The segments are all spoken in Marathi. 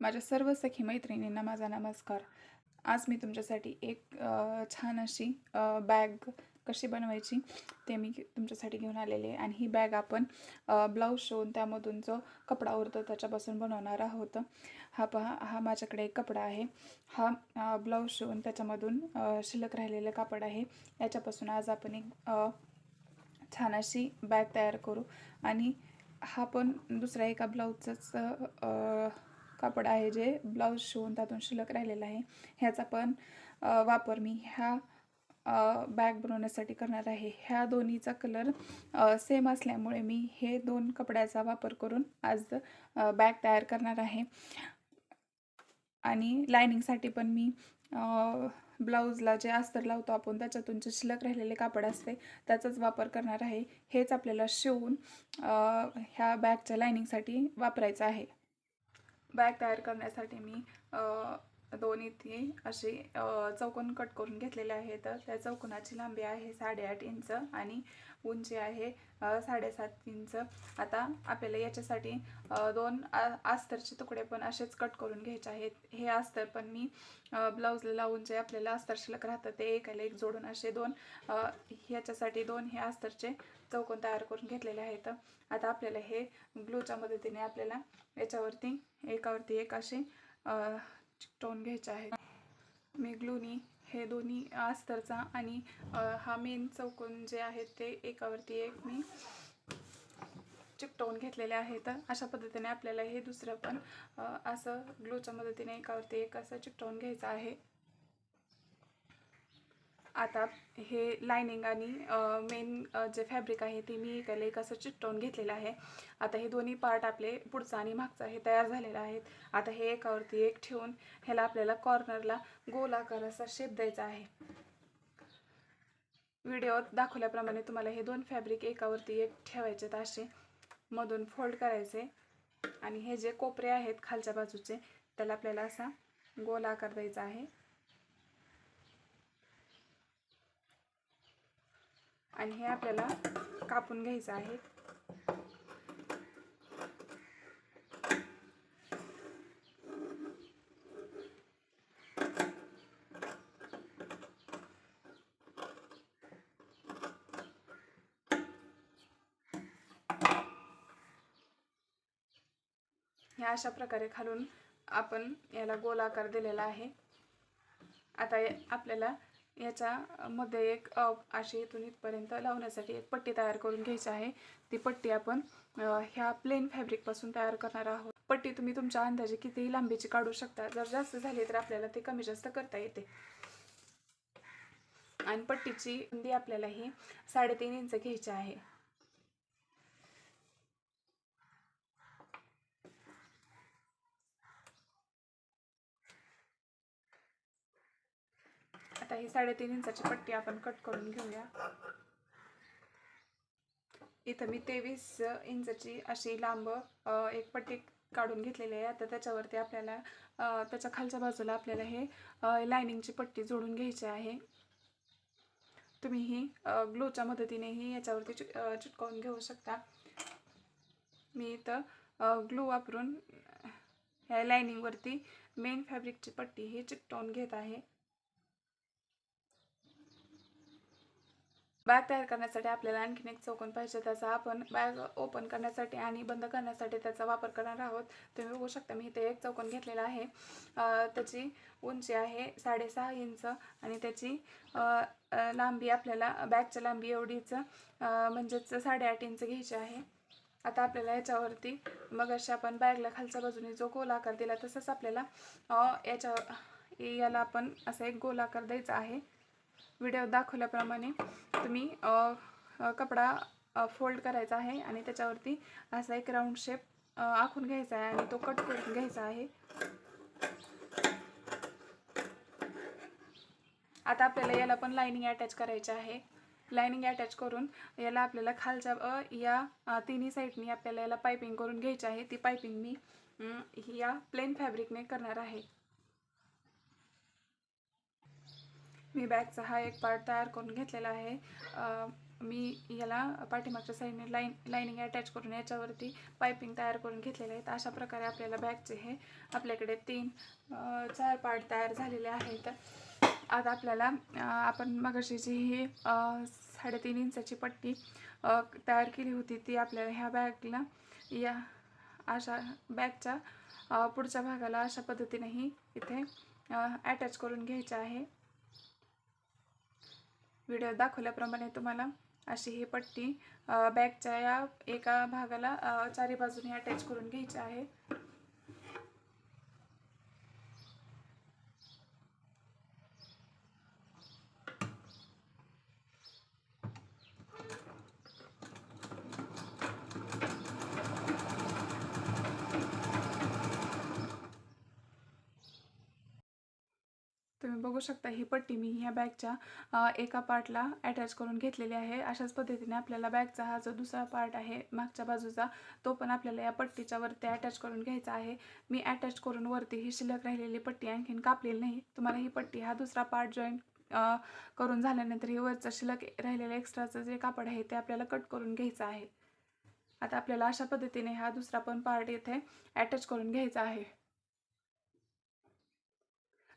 माझ्या सर्व सखी मैत्रिणींना माझा नमस्कार. आज मी तुमच्यासाठी एक छान अशी बॅग कशी बनवायची ते मी तुमच्यासाठी घेऊन आलेले आहे. आणि ही बॅग आपण ब्लाऊज शिवून त्यामधून जो कपडा उरतो त्याच्यापासून बनवणार आहोत. हा पहा हा माझ्याकडे एक कपडा आहे. हा ब्लाऊज शिवून त्याच्यामधून शिल्लक राहिलेलं कापड आहे. याच्यापासून आज आपण एक छान अशी बॅग तयार करू. आणि हा पण दुसरा एका ब्लाऊजचाच कापड आहे जे ब्लाऊज शिवून त्यातून शिल्लक राहिलेलं आहे. ह्याचा पण वापर मी ह्या बॅग बनवण्यासाठी करणार आहे. ह्या दोन्हीचा कलर सेम असल्यामुळे मी हे दोन कपड्याचा वापर करून आज बॅग तयार करणार आहे. आणि लायनिंगसाठी पण मी ब्लाऊजला जे अस्तर लावतो आपण त्याच्यातून जे शिल्लक राहिलेले कापड असते त्याचाच वापर करणार आहे. हेच आपल्याला शिवून ह्या बॅगच्या लायनिंगसाठी वापरायचं आहे. बॅग तयार करण्यासाठी मी दोन इथे असे चौकोन कट करून घेतलेले आहेत. त्या चौकोनाची लांबी आहे साडेआठ इंच आणि उंची आहे साडेसात इंच. आता आपल्याला याच्यासाठी दोन आ- अस्तरचे तुकडे पण असेच कट करून घ्यायचे आहेत. हे अस्तर पण मी ब्लाऊजला लावून जे आपल्याला अस्तर शिल्लक राहतं ते एकाला एक जोडून असे दोन ह्याच्यासाठी दोन हे अस्तरचे चौकोन तयार करून घेतलेले आहेत. आता आपल्याला हे ग्लूच्या मदतीने आपल्याला याच्यावरती एकावरती एक असे चिकटवून घ्यायचे आहे मी ग्लूनी हे दोन्ही अस्तरचा आणि हा मेन चौकोन जे आहे ते एकावरती एक मी चिकटवून घेतलेले आहेत. अशा पद्धतीने आपल्याला हे दुसरं पण असं ग्लूच्या मदतीने एकावरती एक असं चिकटवून घ्यायचं आहे. आता हे लायनिंग आणि मेन जे फॅब्रिक आहे ते मी एकाला एक असं चिकटवून घेतलेलं आहे. आता हे दोन्ही पार्ट आपले पुढचा आणि मागचा हे तयार झालेलं आहेत. आता हे एकावरती एक ठेवून ह्याला आपल्याला कॉर्नरला गोलाकार असा शेप द्यायचा आहे. व्हिडिओत दाखवल्याप्रमाणे तुम्हाला हे दोन फॅब्रिक एकावरती एक ठेवायचे असे. मधून फोल्ड करायचे. आणि हे जे कोपरे आहेत खालच्या बाजूचे त्याला आपल्याला असा गोल आकार द्यायचा आहे. आणि हे आपल्याला कापून घ्यायचं आहे. ह्या अशा प्रकारे खालून आपण याला गोल आकार दिलेला आहे. आता या- आपल्याला याच्यामध्ये एक अ, अशी इथून इथपर्यंत लावण्यासाठी एक पट्टी तयार करून घ्यायची आहे. ती पट्टी आपण ह्या प्लेन फॅब्रिकपासून तयार करणार आहोत. पट्टी तुम्ही तुमच्या अंदाजे कितीही लांबीची काढू शकता. जर जास्त झाली तर आपल्याला ते कमी जास्त करता येते. आणि पट्टीची रुंदी आपल्याला ही साडेतीन इंच घ्यायची आहे. ही साडेतीन इंचाची पट्टी आपण कट करून घेऊया. इथं मी तेवीस इंचाची अशी लांब एक पट्टी काढून घेतलेली आहे. आता त्याच्यावरती आपल्याला त्याच्या खालच्या बाजूला आपल्याला हे लायनिंगची पट्टी जोडून घ्यायची आहे. तुम्ही ही ग्लोच्या मदतीनेही याच्यावरती चि चिटकावून घेऊ शकता. मी इथं ग्लू वापरून ह्या लायनिंगवरती मेन फॅब्रिकची पट्टी ही चिकटवून घेत आहे. बॅग तयार करण्यासाठी आपल्याला आणखीन एक चौकोन पाहिजे त्याचा आपण बॅग ओपन करण्यासाठी आणि बंद करण्यासाठी त्याचा वापर करणार आहोत. तुम्ही बघू शकता मी इथे एक चौकोन घेतलेला आहे. त्याची उंची आहे साडेसहा इंच आणि त्याची लांबी आपल्याला बॅगच्या लांबी एवढीच म्हणजेच साडेआठ इंच घ्यायची आहे. आता आपल्याला याच्यावरती मग अशा आपण बॅगला खालच्या बाजूने जो गोल आकार दिला तसंच आपल्याला याच्या याला आपण असा एक गोल आकार द्यायचा आहे. व्हिडिओ दाखवल्याप्रमाणे तुम्ही कपडा फोल्ड करायचा आहे आणि त्याच्यावरती असा एक राऊंड शेप आखून घ्यायचा आहे आणि तो कट करून घ्यायचा आहे. आता आपल्याला याला पण लाईनिंग अटॅच करायची आहे. लाईनिंग अटॅच करून याला आपल्याला खालच्या या तिन्ही साईडनी आपल्याला याला पायपिंग करून घ्यायची आहे. ती पायपिंग मी या प्लेन फॅब्रिकने करणार आहे. मी बॅगचा हा एक पार्ट तयार करून घेतलेला आहे. मी याला पाठीमागच्या साईडने लाईन लाईनिंग अटॅच करून याच्यावरती पायपिंग तयार करून घेतलेले आहेत. अशा प्रकारे आपल्याला बॅगचे हे आपल्याकडे तीन चार पार्ट तयार झालेले आहेत. आता आपल्याला आपण मगाशीची ही साडेतीन इंचाची पट्टी तयार केली होती ती आपल्याला ह्या बॅगला या अशा बॅगच्या पुढच्या भागाला अशा पद्धतीनेही इथे अटॅच करून घ्यायचे आहे. व्हिडिओ दाखवल्याप्रमाणे तुम्हाला अशी ही पट्टी बॅगच्या या एका भागाला चारी बाजूने अटॅच करून घ्यायची आहे तुम्ही बघू शकता ही पट्टी मी ह्या बॅगच्या एका पार्टला अटॅच करून घेतलेली आहे. अशाच पद्धतीने आपल्याला बॅगचा हा जो दुसरा पार्ट आहे मागच्या बाजूचा तो पण आपल्याला या पट्टीच्या वरती अटॅच करून घ्यायचा आहे. मी अटॅच करून वरती ही शिल्लक राहिलेली पट्टी आणखीन कापलेली नाही. तुम्हाला ही पट्टी हा दुसरा पार्ट जॉईन करून झाल्यानंतर ही वरचं शिल्लक राहिलेलं एक्स्ट्राचं जे कापड आहे ते आपल्याला कट करून घ्यायचं आहे. आता आपल्याला अशा पद्धतीने हा दुसरा पण पार्ट येथे अटॅच करून घ्यायचा आहे.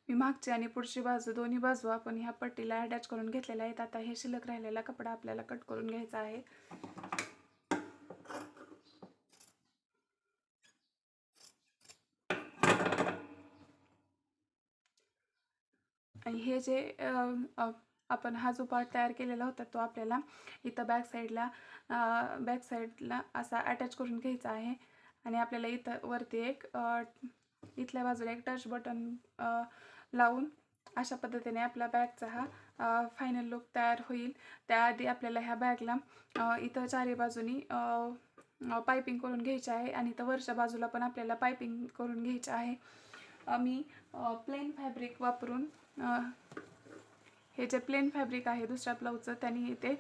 मी मागची आणि पुढची बाजू दोन्ही बाजू आपण ह्या पट्टीला अटॅच करून घेतलेल्या आहेत. आता हे शिल्लक राहिलेला कपडा आपल्याला कट करून घ्यायचा आहे. आणि हे जे आपण हा जो पार्ट तयार केलेला होता तो आपल्याला इथं बॅक साईडला बॅक साईडला असा अटॅच करून घ्यायचा आहे. आणि आपल्याला इथं वरती एक इथल्या बाजूला एक टच बटन लावून अशा पद्धतीने आपला बॅगचा हा फायनल लुक तयार होईल. त्याआधी आपल्याला ह्या बॅगला इथं चारी बाजूनी पायपिंग करून घ्यायची आहे आणि इथं वरच्या बाजूला पण आपल्याला पायपिंग करून घ्यायचं आहे. मी प्लेन फॅब्रिक वापरून हे जे प्लेन फॅब्रिक आहे दुसऱ्या ब्लाऊजचं त्यांनी इथे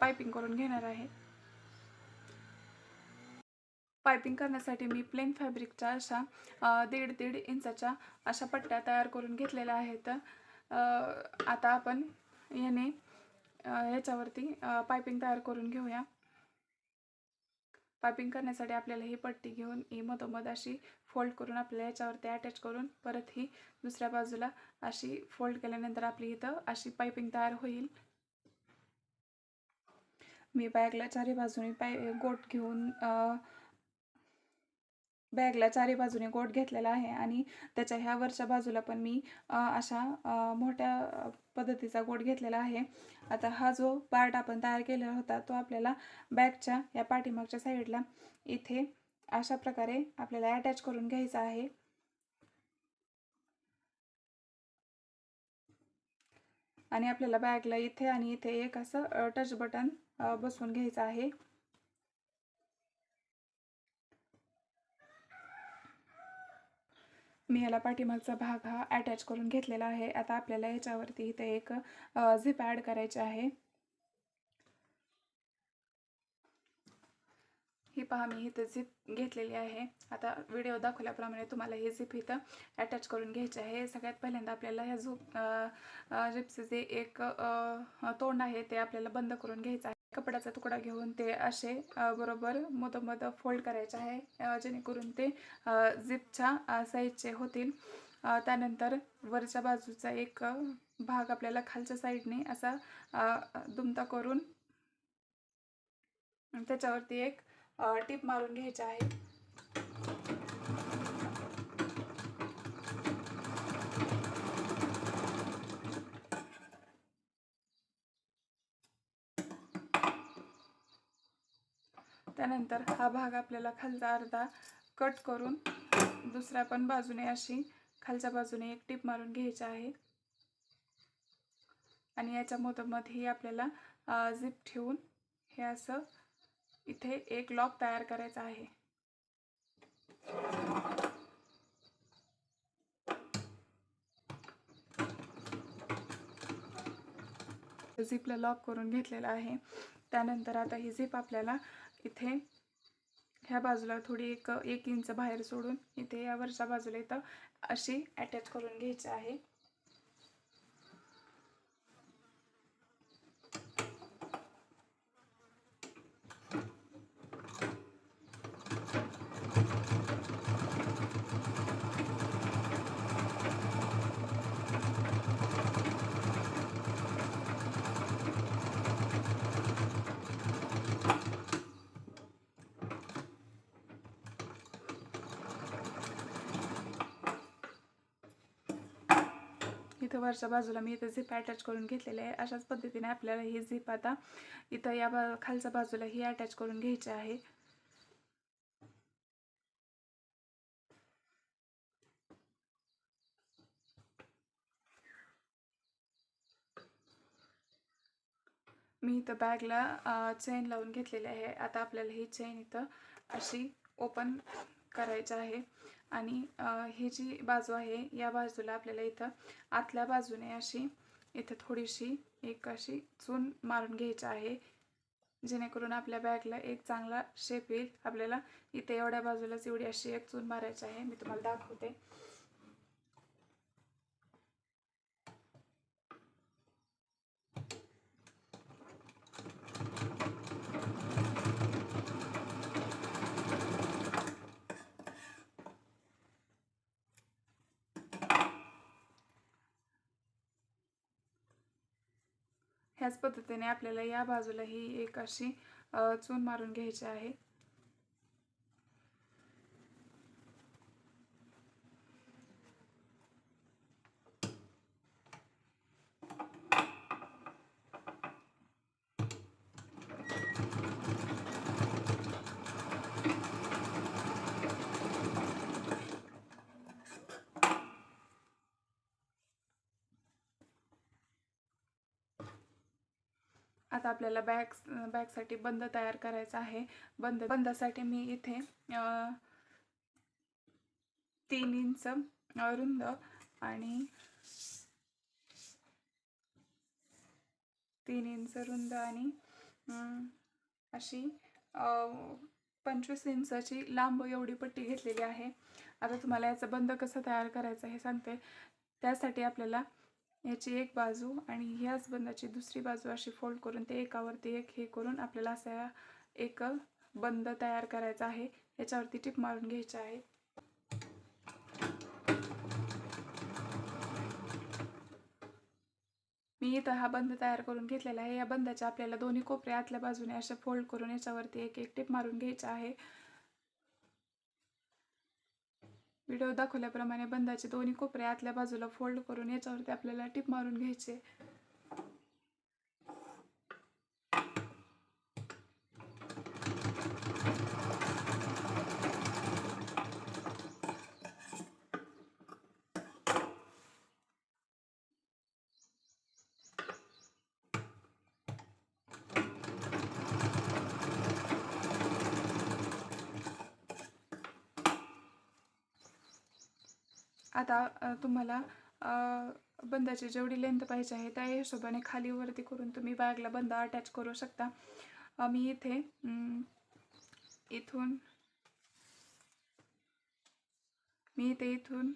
पायपिंग करून घेणार आहे. पायपिंग करण्यासाठी मी प्लेन फॅब्रिकच्या अशा दीड दीड इंचाच्या अशा पट्ट्या तयार करून घेतलेल्या आहेत. आता आपण याने ह्याच्यावरती याच्यावरती पायपिंग तयार करून घेऊया. पायपिंग करण्यासाठी आपल्याला ही पट्टी घेऊन ही मधोमध अशी फोल्ड करून आपल्याला याच्यावरती अटॅच करून परत ही दुसऱ्या बाजूला अशी फोल्ड केल्यानंतर आपली इथं अशी पायपिंग तयार होईल. मी बॅगला चारी बाजूने पाय गोट घेऊन बॅगला चारी बाजूने गोट घेतलेला आहे आणि त्याच्या ह्या वरच्या बाजूला पण मी अशा मोठ्या पद्धतीचा गोट घेतलेला आहे. आता हा जो पार्ट आपण तयार केलेला होता तो आपल्याला बॅगच्या या पाठीमागच्या साईडला इथे अशा प्रकारे आपल्याला अटॅच करून घ्यायचा आहे. आणि आपल्याला बॅगला इथे आणि इथे एक असं टच बटन बसवून घ्यायचं आहे. मी याला पाठीमागचा भाग हा अटॅच करून घेतलेला आहे. आता आपल्याला याच्यावरती इथे एक झिप ॲड करायचे आहे. ही पहा मी इथं झिप घेतलेली आहे. आता व्हिडिओ दाखवल्याप्रमाणे तुम्हाला ही झिप इथं अटॅच करून घ्यायची आहे. सगळ्यात पहिल्यांदा आपल्याला ह्या झोप झिपचं जे एक तोंड आहे ते आपल्याला बंद करून घ्यायचं आहे. कपड्याचा तुकडा घेऊन ते असे बरोबर मधोमध फोल्ड करायचे आहे. जेणेकरून ते झिपच्या साईजचे होतील. त्यानंतर वरच्या बाजूचा एक भाग आपल्याला खालच्या साईडने असा दुमता करून त्याच्यावरती एक टीप मारून घ्यायचे आहे. त्यानंतर हा भाग आपल्याला खालचा अर्धा कट करून दुसऱ्या पण बाजूने अशी खालच्या बाजूने एक टीप मारून घ्यायची आहे. आणि याच्या मधोमधही आपल्याला झिप ठेवून हे असं इथे एक लॉक तयार करायचा आहे. झिपला लॉक करून घेतलेला आहे. त्यानंतर आता ही झिप आपल्याला इथे ह्या बाजूला थोडी एक एक इंच बाहेर सोडून इथे या वरच्या बाजूला इथं अशी अटॅच करून घ्यायची आहे. इथं वरच्या बाजूला मी इथं झिप अटॅच करून घेतलेले आहे. अशाच पद्धतीने आपल्याला ही झिप आता इथं या बा खालच्या बाजूला ही अटॅच करून घ्यायची आहे. मी इथं बॅगला चेन लावून घेतलेली आहे. आता आपल्याला ही चेन इथं अशी ओपन करायची आहे. आणि ही जी बाजू आहे या बाजूला आपल्याला इथं आतल्या बाजूने अशी इथं थोडीशी एक अशी चून मारून घ्यायची आहे. जेणेकरून आपल्या बॅगला एक चांगला शेप येईल. आपल्याला इथे एवढ्या बाजूलाच एवढी अशी एक चून मारायची आहे. मी तुम्हाला दाखवते. ह्याच पद्धतीने आपल्याला या बाजूला ही एक अशी चून मारून घ्यायची आहे. आता आपल्याला बॅग बॅगसाठी बंद तयार करायचा आहे. बंद बंदासाठी मी इथे तीन इंच रुंद आणि तीन इंच रुंद आणि अशी पंचवीस इंचाची लांब एवढी पट्टी घेतलेली आहे. आता तुम्हाला याचं बंद कसं तयार करायचं हे सांगते. त्यासाठी आपल्याला याची एक बाजू आणि ह्याच बंदाची दुसरी बाजू अशी फोल्ड करून ते एकावरती एक हे करून आपल्याला असा एक बंद तयार करायचा आहे. याच्यावरती टिप मारून घ्यायची आहे. मी इथं हा बंद तयार करून घेतलेला आहे. या बंदाच्या आपल्याला दोन्ही कोपऱ्या आतल्या बाजूने अशा फोल्ड करून याच्यावरती एक एक टिप मारून घ्यायचा आहे. व्हिडिओ दाखवल्याप्रमाणे बंदाचे दोन्ही कोपरे आतल्या बाजूला फोल्ड करून याच्यावरती आपल्याला टिप मारून घ्यायचे. आता तुम्हाला बंदाची जेवढी लेंथ पाहिजे आहे त्या हिशोबाने खाली वरती करून तुम्ही बॅगला बंद अटॅच करू शकता. मी इथे इथून मी इथे इथून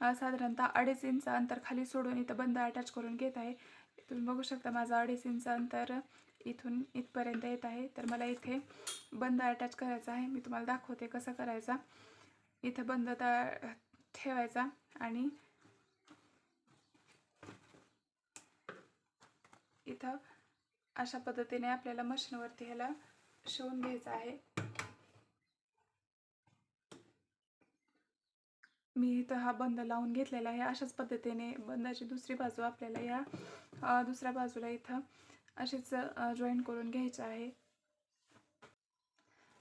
साधारणतः अडीच इंच अंतर खाली सोडून इथं बंद अटॅच करून घेत आहे. तुम्ही बघू शकता माझं अडीच इंच अंतर इथून इथपर्यंत येत आहे. तर मला इथे बंद अटॅच करायचा आहे. मी तुम्हाला दाखवते कसं करायचा. इथे बंद ठेवायचा आणि इथं अशा पद्धतीने आपल्याला मशीनवरती ह्याला शिवून घ्यायचं आहे. मी इथं हा बंद लावून घेतलेला आहे. अशाच पद्धतीने बंदाची दुसरी बाजू आपल्याला या दुसऱ्या बाजूला इथं अशीच जॉईन करून घ्यायचं आहे.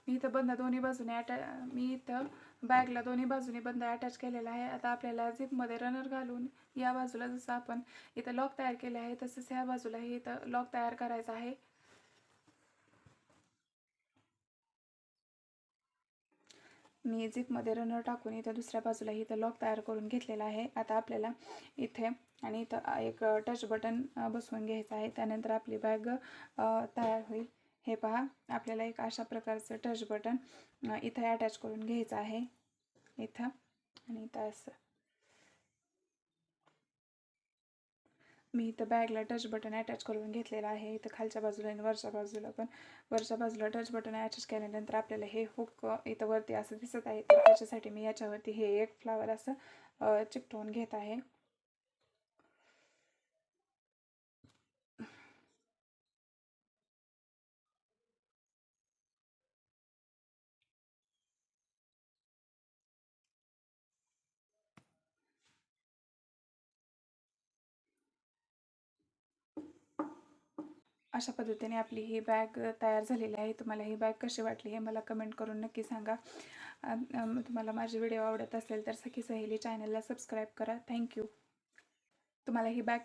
मी इथं बंद दोन्ही बाजूने अटॅ मी इथं बॅगला दोन्ही बाजूने बंद अटॅच केलेला आहे. आता आपल्याला झिपमध्ये रनर घालून या बाजूला जसं आपण इथं लॉक तयार केले आहे तसंच ह्या बाजूलाही इथं लॉक तयार करायचा आहे. मी झिपमध्ये रनर टाकून इथं दुसऱ्या बाजूला इथं लॉक तयार करून घेतलेला आहे. आता आपल्याला इथे आणि इथं एक टच बटन बसवून घ्यायचं आहे. त्यानंतर आपली बॅग तयार होईल. हे पहा आपल्याला एक अशा प्रकारचं टच बटन इथं अटॅच करून घ्यायचं आहे. इथं आणि इथं असं. मी इथं बॅगला टच बटन अटॅच करून घेतलेलं आहे. इथं खालच्या बाजूला आणि वरच्या बाजूला पण. वरच्या बाजूला टच बटन अटॅच केल्यानंतर आपल्याला हे हुक इथं वरती असं दिसत आहे. तर त्याच्यासाठी मी याच्यावरती हे एक फ्लावर असं चिकटवून घेत आहे. अशा पद्धतीने आपली ही बॅग तयार झालेली आहे. तुम्हाला ही बॅग कशी वाटली हे मला कमेंट करून नक्की सांगा. तुम्हाला माझे व्हिडिओ आवडत असेल तर सखी सहेली चॅनलला सबस्क्राईब करा. थँक्यू. तुम्हाला ही बॅग